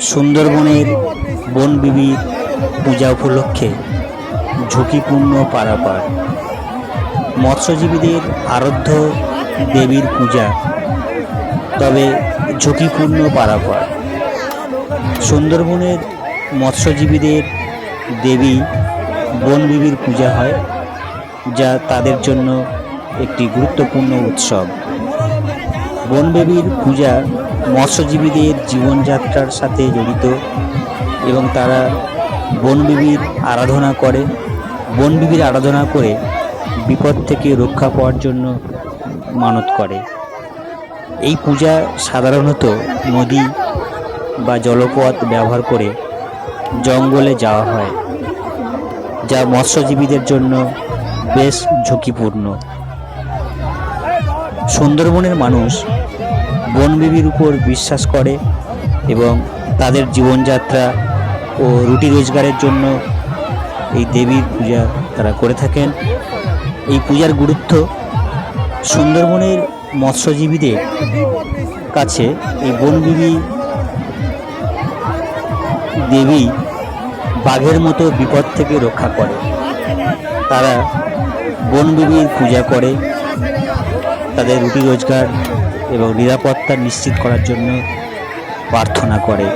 সুন্দরবনের বনবিবির পূজা উপলক্ষে ঝুঁকিপূর্ণ পারাপার। মৎস্যজীবীদের আরাধ্য দেবীর পূজা, তবে ঝুঁকিপূর্ণ পারাপার। সুন্দরবনের মৎস্যজীবীদের দেবী বনবিবির পূজা হয়, যা তাদের জন্য একটি গুরুত্বপূর্ণ উৎসব। বনদেবীর পূজা মৎস্যজীবীদের জীবনযাত্রার সাথে জড়িত এবং তারা বনবিবির আরাধনা করে, বনবিবির আরাধনা করে বিপদ থেকে রক্ষা পাওয়ার জন্য মানত করে। এই পূজা সাধারণত নদী বা জলপথ ব্যবহার করে জঙ্গলে যাওয়া হয়, যা মৎস্যজীবীদের জন্য বেশ ঝুঁকিপূর্ণ। সুন্দরবনের মানুষ বনবিবির উপর বিশ্বাস করে এবং তাদের জীবনযাত্রা ও রুটি রোজগারের জন্য এই দেবীর পূজা তারা করে থাকেন। এই পূজার গুরুত্ব সুন্দরবনের মৎস্যজীবীদের কাছে। এই বনবিবি দেবী বাঘের মতো বিপদ থেকে রক্ষা করে। তারা বনবিবির পূজা করে, তাদের রুটি রোজগার এবং নিরাপত্তা নিশ্চিত করার জন্য প্রার্থনা করে।